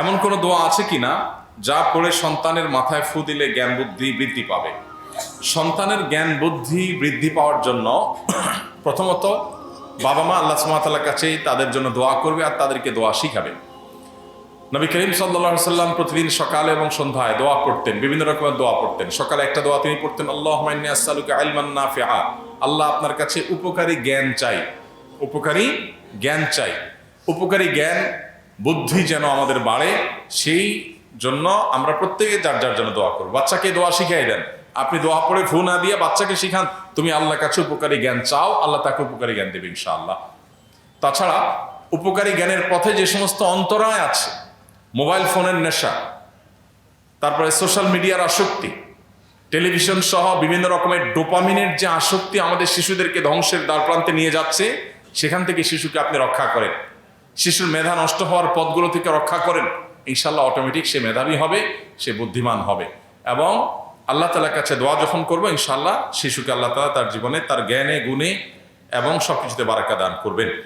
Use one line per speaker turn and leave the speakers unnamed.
এমন কোনো দোয়া আছে কিনা যা পড়ে সন্তানের মাথায় ফু দিলে জ্ঞান বুদ্ধি বৃদ্ধি পাবে? সন্তানের জ্ঞান বুদ্ধি বৃদ্ধি পাওয়ার জন্য প্রথমত বাবা মা আল্লাহ সুমাতালার কাছেই তাদের জন্য দোয়া করবে আর তাদেরকে দোয়া শিখাবে। নবী করিম সাল্লা সাল্লাম প্রতিদিন সকালে এবং সন্ধ্যায় দোয়া পড়তেন, বিভিন্ন রকমের দোয়া পড়তেন। সকালে একটা দোয়া তিনি পড়তেন আল্লাহ আলমান্না ফেহা আল্লাহ আপনার কাছে উপকারী জ্ঞান চাই, উপকারী জ্ঞান চাই, উপকারী জ্ঞান বুদ্ধি যেন আমাদের বাড়ে, সেই জন্য আমরা প্রত্যেকে যার যার জন্য দোয়া করব। বাচ্চাকে দোয়া শিখাই দেন। আপনি দোয়া পড়ে ফু না দিয়ে বাচ্চাকে শিখান, তুমি আল্লাহর কাছে উপকারী জ্ঞান চাও, আল্লাহ তাকে উপকারী জ্ঞান দেবে ইনশাআল্লাহ। তাছাড়া উপকারী জ্ঞানের পথে যে সমস্ত অন্তরায় আছে, মোবাইল ফোনের নেশা, তারপরে সোশ্যাল মিডিয়ার আসক্তি, টেলিভিশন সহ বিভিন্ন রকমের ডোপামিনের যে আসক্তি আমাদের শিশুদেরকে ধ্বংসের দ্বারপ্রান্তে নিয়ে যাচ্ছে, সেখান থেকে শিশুকে আপনি রক্ষা করেন। শিশুর মেধা নষ্ট হওয়ার পথগুলো থেকে রক্ষা করেন ইনশাল্লাহ অটোমেটিক সে মেধাবী হবে, সে বুদ্ধিমান হবে। এবং আল্লাহ তালার কাছে দোয়া যখন করব ইনশাল্লাহ শিশুকে আল্লাহ তালা তার জীবনে, তার জ্ঞানে, গুণে এবং সব কিছুতে বারাকা দান করবেন।